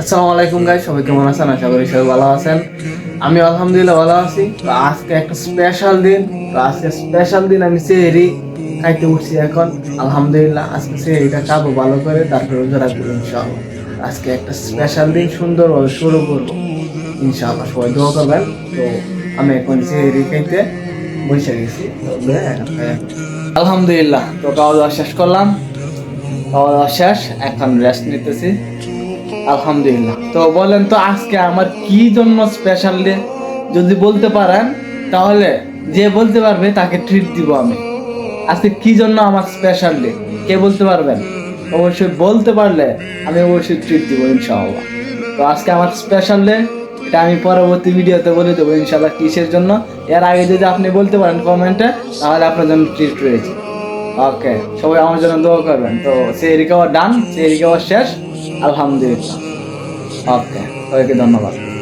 আসসালামু আলাইকুম গাই সবাই কেমন আছেন? আশা করি সবাই ভালো আছেন। আমি আলহামদুলিল্লাহ ভালো আছি। তো আজকে একটা স্পেশাল দিন। তো আজকে স্পেশাল দিন আমি সেহেরি খাইতে উঠছি এখন। আলহামদুলিল্লাহ, আজকে সেহেরিটা খাব ভালো করে, তারপরে রোজা রাখব ইনশাআল্লাহ। আজকে একটা স্পেশাল দিন সুন্দরভাবে শুরু করব ইনশাআল্লাহ। সবাই দোয়া করবেন। তো আমি এখন সেহেরি খাইতে বসে গেছি। আলহামদুলিল্লাহ, তো খাওয়া দাওয়া শেষ করলাম। খাওয়া দাওয়া শেষ, এখন রেস্ট নিতেছি। আলহামদুলিল্লাহ। তো বলেন তো আজকে আমার কি জন্য স্পেশাল ডে যদি বলতে পারেন, তাহলে যে বলতে পারবে তাকে ট্রিট দিব আমি। আজকে কি জন্য আমার স্পেশাল ডে কে বলতে পারবেন? অবশ্যই বলতে পারলে আমি অবশ্যই ট্রিট দিব ইনশাআল্লাহ। তো আজকে আমার স্পেশাল ডে এটা আমি পরবর্তী ভিডিওতে বলে দেবো ইনশাআল্লাহ কিসের জন্য। এর আগে যদি আপনি বলতে পারেন কমেন্টে, তাহলে আপনার জন্য ট্রিট রয়েছে। ওকে সবাই আমার জন্য দোয়া করবেন। তো সেই রিকভার ডান সেই রিকভার শেষ। আলহামদুলিল্লাহ। ওকে সবাইকে ধন্যবাদ।